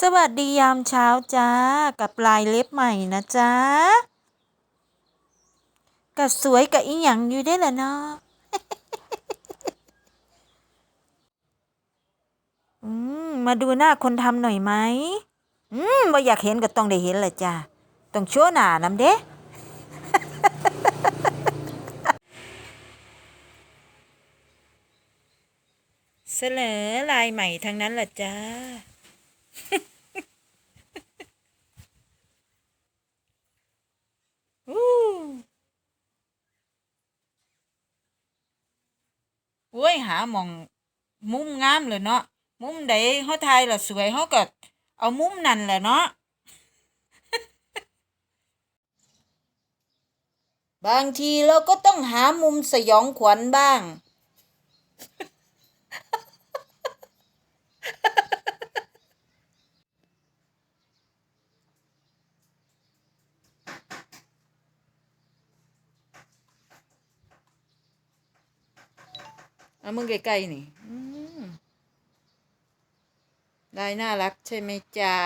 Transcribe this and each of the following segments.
สวัสดียามเช้าจ้า กับลายเล็บใหม่นะจ้าก็สวยกับอีหยังอยู่ได้ละเนาะอืมมาดูหน้าคนทำหน่อยไหมอืมว่าอยากเห็นก็ต้องได้เห็นแหละจ้าต้องโชว์หน้านำเด้เสนอลายใหม่ทั้งนั้นแหละจ้า โอ้ยหาหมอง มุมงามเลยเนาะมุมใดเฮาถ่ายและสวยเฮาก็เอามุมนั่นแหละเนาะบางทีเราก็ต้องหามุมสยองขวัญบ้าง เอามึงใกล้ๆนี่อืมได้น่ารักใช่ไหมจ๊ะ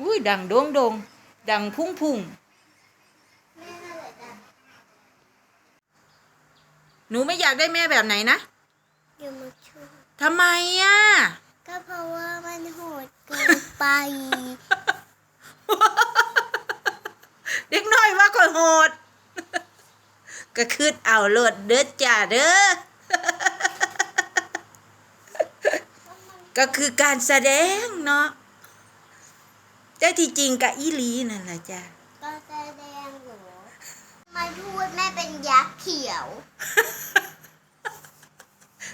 อุ้ยดังโด่งโดงดังพุ่งพุ่ง หนูไม่อยากได้แม่แบบไหนนะอย่ามาช่วยทำไมอะ ก็เพราะว่ามันโหดเกินไป เด็กน้อยว่าก็โหด ก็คืดเอาโลดเด้อจ่าเด้อ ก็คือการแสดงเนาะแต่ที่จริงกับอีหลีนั่นแหละจ้ะก็แสดงเหรอมาพู ดแม่เป็นยักษ์เขียว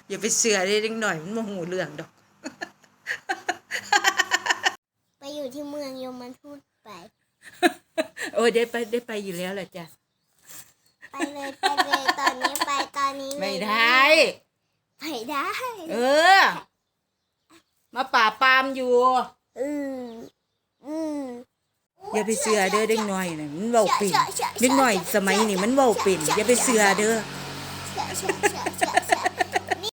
อย่าไปเสือเลยเด็กหน่อยมันโมโหเรื่องดอก ไปอยู่ที่เมืองยมมันพูดไป โอ้ยได้ไปได้ไปอยู่แล้วแหละจ้ะ ไปเลยไปเลยตอนนี้ไปตอนนี้เลยไม่ได้ ไปได้ เออ มาป่าบปรามอยู่ อืมอืม อย่าไปเสือเด้อเด็กน้อยน่ะมันเว้าเป็นเด็กน้อยสมัยนี้มันเว้าเป็นอย่าไปเสือเด้อ